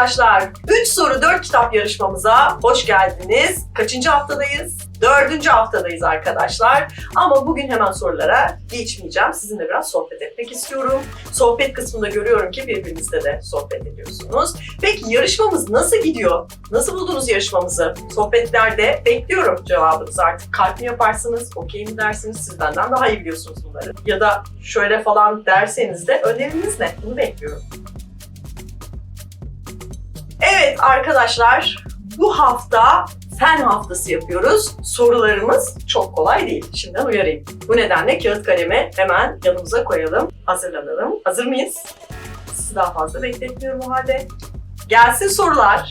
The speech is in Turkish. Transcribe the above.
arkadaşlar. 3 soru 4 kitap yarışmamıza hoş geldiniz. Kaçıncı haftadayız? Dördüncü haftadayız arkadaşlar. Ama bugün hemen sorulara geçmeyeceğim. Sizinle biraz sohbet etmek istiyorum. Sohbet kısmında görüyorum ki birbirinizle de sohbet ediyorsunuz. Peki yarışmamız nasıl gidiyor? Nasıl buldunuz yarışmamızı? Sohbetlerde bekliyorum cevabınızı artık. Kalp mi yaparsınız, okey mi dersiniz? Siz benden daha iyi biliyorsunuz bunları. Ya da şöyle falan derseniz de öneriniz ne? Bunu bekliyorum. Arkadaşlar, bu hafta fen haftası yapıyoruz. Sorularımız çok kolay değil. Şimdiden uyarayım. Bu nedenle kağıt kalemi hemen yanımıza koyalım. Hazırlanalım. Hazır mıyız? Sizi daha fazla bekletmiyorum o halde. Gelsin sorular.